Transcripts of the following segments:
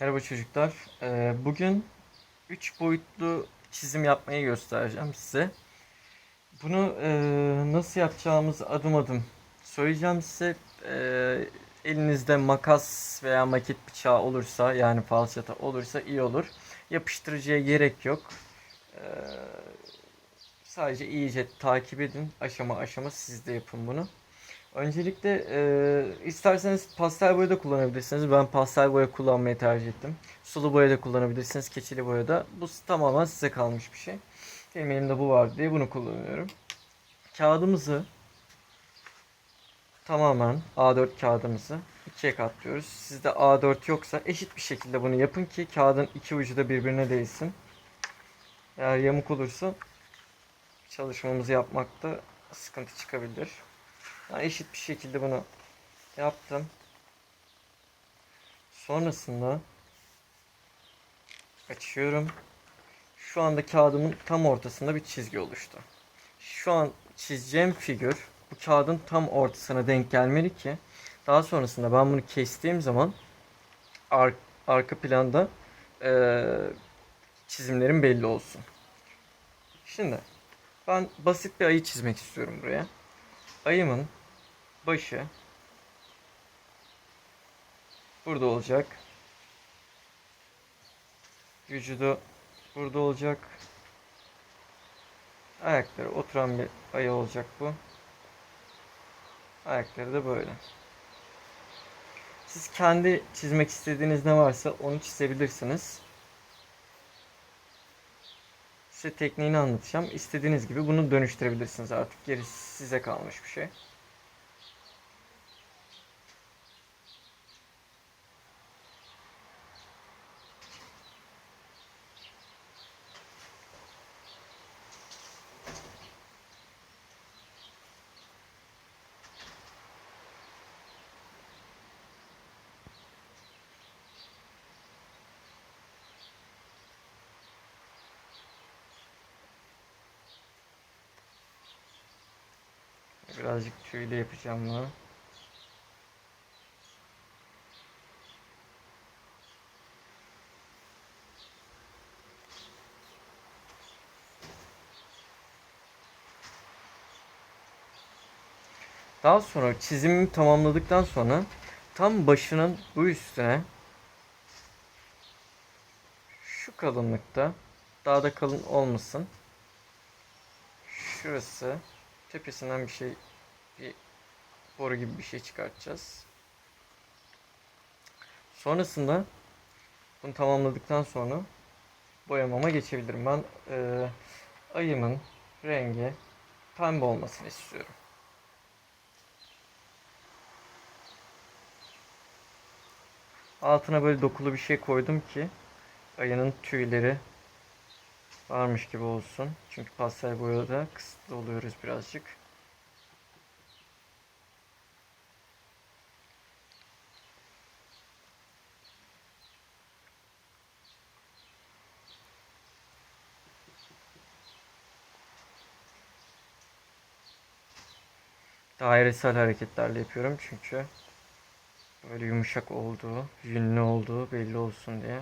Merhaba çocuklar. Ee, Bugün 3 boyutlu çizim yapmayı göstereceğim size. Bunu e, nasıl yapacağımızı adım adım söyleyeceğim size. Ee, Elinizde makas veya maket bıçağı olursa yani falçata olursa iyi olur. Yapıştırıcıya gerek yok. Ee, Sadece iyice takip edin. Aşama aşama siz de yapın bunu. Öncelikle e, isterseniz pastel boya da kullanabilirsiniz. Ben pastel boya kullanmayı tercih ettim. Sulu boya da kullanabilirsiniz. Keçeli boya da. Bu tamamen size kalmış bir şey. Benim elimde bu var diye bunu kullanıyorum. Kağıdımızı tamamen A4 kağıdımızı ikiye katlıyoruz. Sizde A4 yoksa eşit bir şekilde bunu yapın ki kağıdın iki ucu da birbirine değsin. Eğer yamuk olursa çalışmamızı yapmakta sıkıntı çıkabilir. Ben eşit bir şekilde bunu yaptım. Sonrasında açıyorum. Şu anda kağıdımın tam ortasında bir çizgi oluştu. Şu an çizeceğim figür bu kağıdın tam ortasına denk gelmeli ki daha sonrasında ben bunu kestiğim zaman ar- arka planda eee, çizimlerim belli olsun. Şimdi ben basit bir ayı çizmek istiyorum buraya. Ayımın başı burada olacak. Vücudu burada olacak. Ayakları oturan bir ayı olacak bu. Ayakları da böyle. Siz kendi çizmek istediğiniz ne varsa onu çizebilirsiniz. Size tekniğini anlatacağım. İstediğiniz gibi bunu dönüştürebilirsiniz artık. Gerisi size kalmış bir şey. Birazcık tüyle yapacağım bunu. Daha sonra çizimimi tamamladıktan sonra tam başının bu üstüne şu kalınlıkta daha da kalın olmasın. Şurası tepesinden bir şey bir boru gibi bir şey çıkartacağız. Sonrasında bunu tamamladıktan sonra boyamama geçebilirim. Ben e, ayımın rengi pembe olmasını istiyorum. Altına böyle dokulu bir şey koydum ki ayının tüyleri varmış gibi olsun. Çünkü pastel boyada kısıtlı oluyoruz birazcık. Dairesel hareketlerle yapıyorum çünkü böyle yumuşak olduğu, yünlü olduğu belli olsun diye.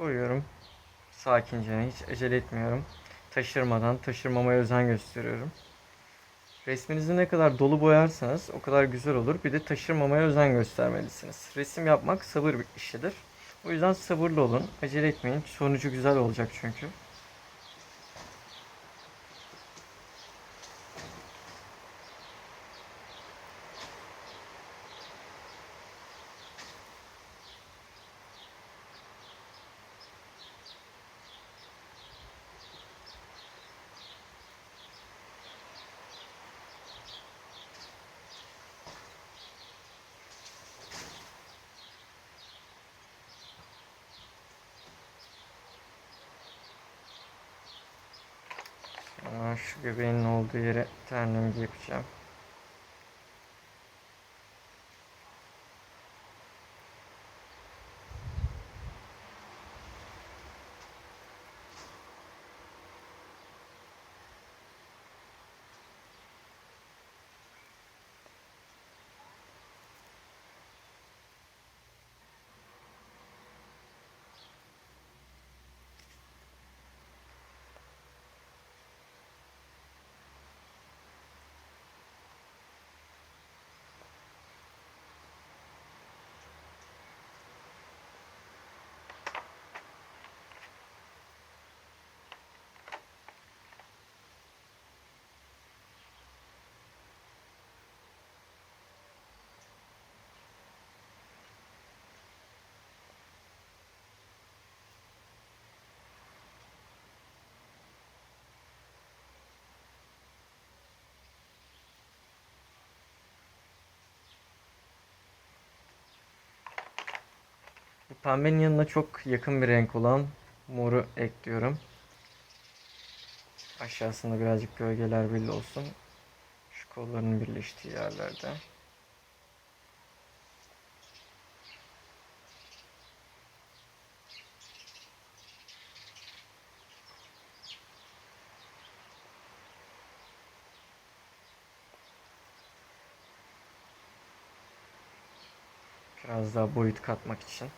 Boyuyorum. Sakince, hiç acele etmiyorum. Taşırmadan, taşırmamaya özen gösteriyorum. Resminizi ne kadar dolu boyarsanız o kadar güzel olur. Bir de taşırmamaya özen göstermelisiniz. Resim yapmak sabır bir işidir. O yüzden sabırlı olun. Acele etmeyin. Sonucu güzel olacak çünkü. Şu göbeğinin olduğu yere terlemgi yapacağım. Pembenin yanına çok yakın bir renk olan moru ekliyorum. Aşağısında birazcık gölgeler belli olsun. Şu kollarının birleştiği yerlerde. Biraz daha boyut katmak için.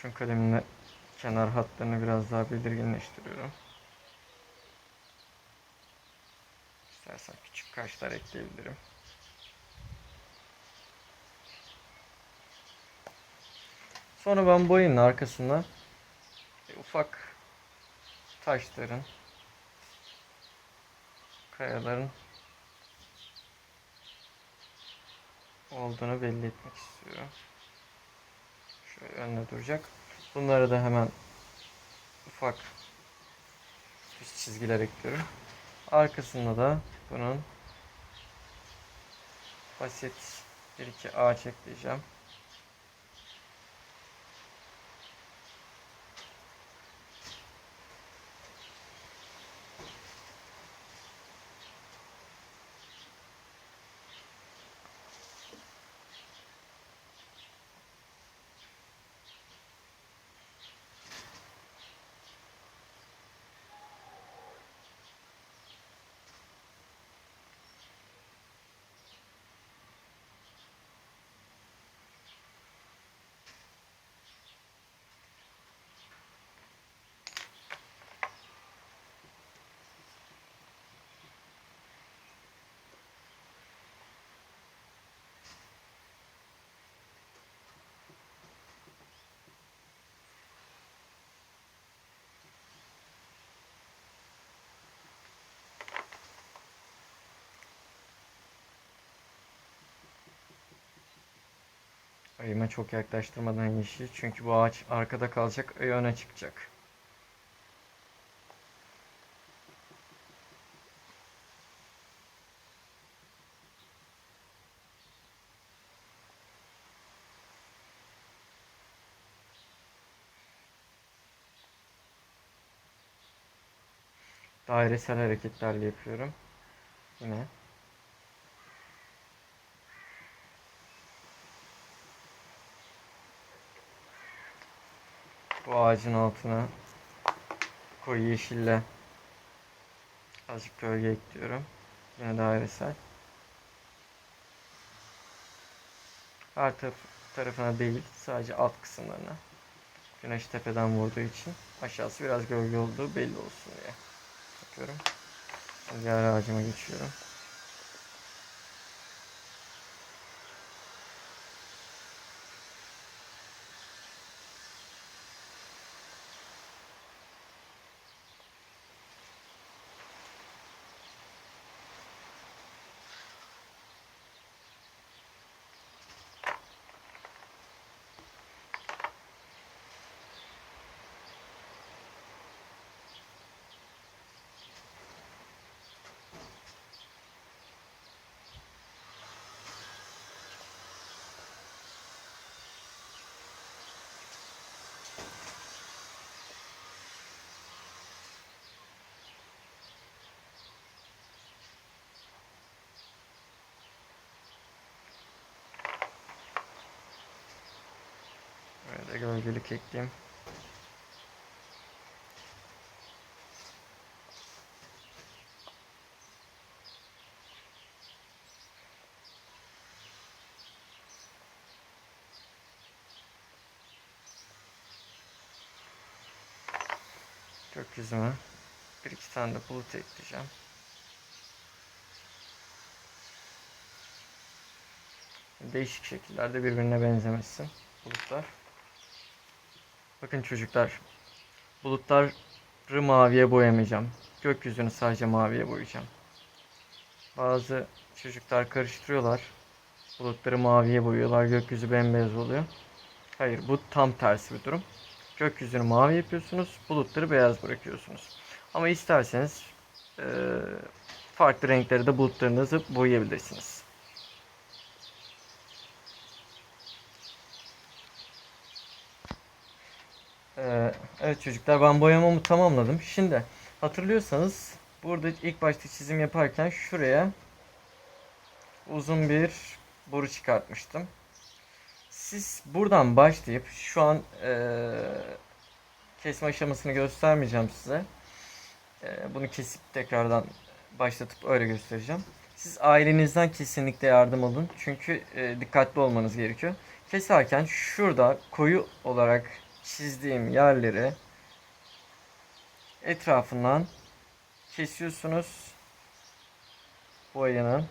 Kurşun kalemle kenar hatlarını biraz daha belirginleştiriyorum. İstersen küçük kaşlar ekleyebilirim. Sonra ben boyunun arkasına ufak taşların, kayaların olduğunu belli etmek istiyorum. Önüne duracak. Bunları da hemen ufak çizgiler ekliyorum. Arkasında da bunun basit bir iki ağaç ekleyeceğim. Ayıma çok yaklaştırmadan yeşil. Çünkü bu ağaç arkada kalacak, ayı öne çıkacak. Dairesel hareketlerle yapıyorum. Yine. Bu ağacın altına koyu yeşille azıcık gölge ekliyorum. Yine dairesel. Taraf, tarafına değil, sadece alt kısımlarına. Güneş tepeden vurduğu için aşağısı biraz gölge olduğu belli olsun diye yapıyorum. Diğer ağacıma geçiyorum. Gölgelik ekleyeyim. Gökyüzüme bir iki tane de bulut ekleyeceğim. Değişik şekillerde birbirine benzemesin bulutlar. Bakın çocuklar, bulutları maviye boyamayacağım. Gökyüzünü sadece maviye boyayacağım. Bazı çocuklar karıştırıyorlar. Bulutları maviye boyuyorlar, gökyüzü bembeyaz oluyor. Hayır, bu tam tersi bir durum. Gökyüzünü mavi yapıyorsunuz, bulutları beyaz bırakıyorsunuz. Ama isterseniz farklı renkleri de bulutlarınızı boyayabilirsiniz. Ee, evet çocuklar ben boyamamı tamamladım. Şimdi hatırlıyorsanız burada ilk başta çizim yaparken şuraya uzun bir boru çıkartmıştım. Siz buradan başlayıp şu an eee, kesme aşamasını göstermeyeceğim size. Eee, bunu kesip tekrardan başlatıp öyle göstereceğim. Siz ailenizden kesinlikle yardım alın. Çünkü eee, dikkatli olmanız gerekiyor. Keserken şurada koyu olarak çizdiğim yerleri etrafından kesiyorsunuz boyanın.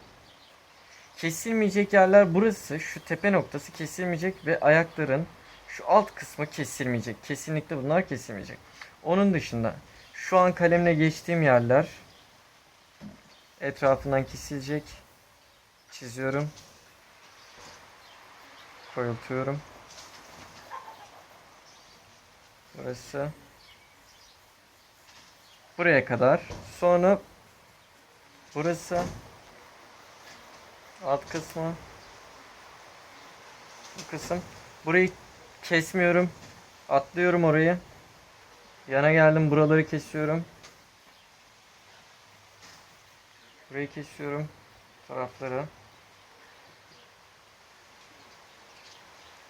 Kesilmeyecek yerler burası. Şu tepe noktası kesilmeyecek ve ayakların şu alt kısmı kesilmeyecek. Kesinlikle bunlar kesilmeyecek. Onun dışında şu an kalemle geçtiğim yerler etrafından kesilecek. Çiziyorum. Koyultuyorum. Burası. Buraya kadar. Sonra burası. Alt kısmı. Bu kısım. Burayı kesmiyorum. Atlıyorum orayı. Yana geldim buraları kesiyorum. Burayı kesiyorum. Tarafları.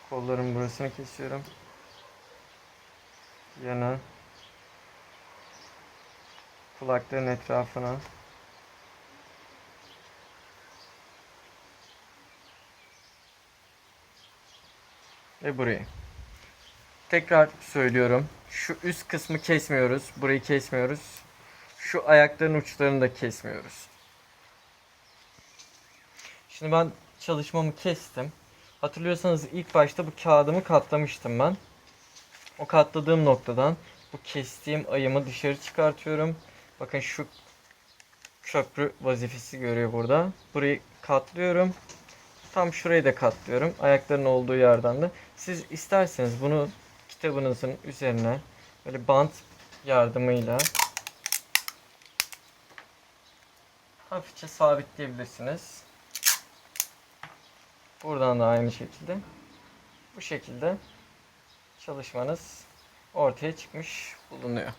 Kolların burasını kesiyorum. Yana. Kulakların etrafına. Ve burayı. Tekrar söylüyorum. Şu üst kısmı kesmiyoruz. Burayı kesmiyoruz. Şu ayakların uçlarını da kesmiyoruz. Şimdi ben çalışmamı kestim. Hatırlıyorsanız ilk başta bu kağıdımı katlamıştım ben. O katladığım noktadan bu kestiğim ayımı dışarı çıkartıyorum. Bakın şu köprü vazifesi görüyor burada. Burayı katlıyorum. tam şurayı da katlıyorum. Ayakların olduğu yerden de. Siz isterseniz bunu kitabınızın üzerine böyle bant yardımıyla hafifçe sabitleyebilirsiniz. Buradan da aynı şekilde. Bu şekilde çalışmanız ortaya çıkmış bulunuyor.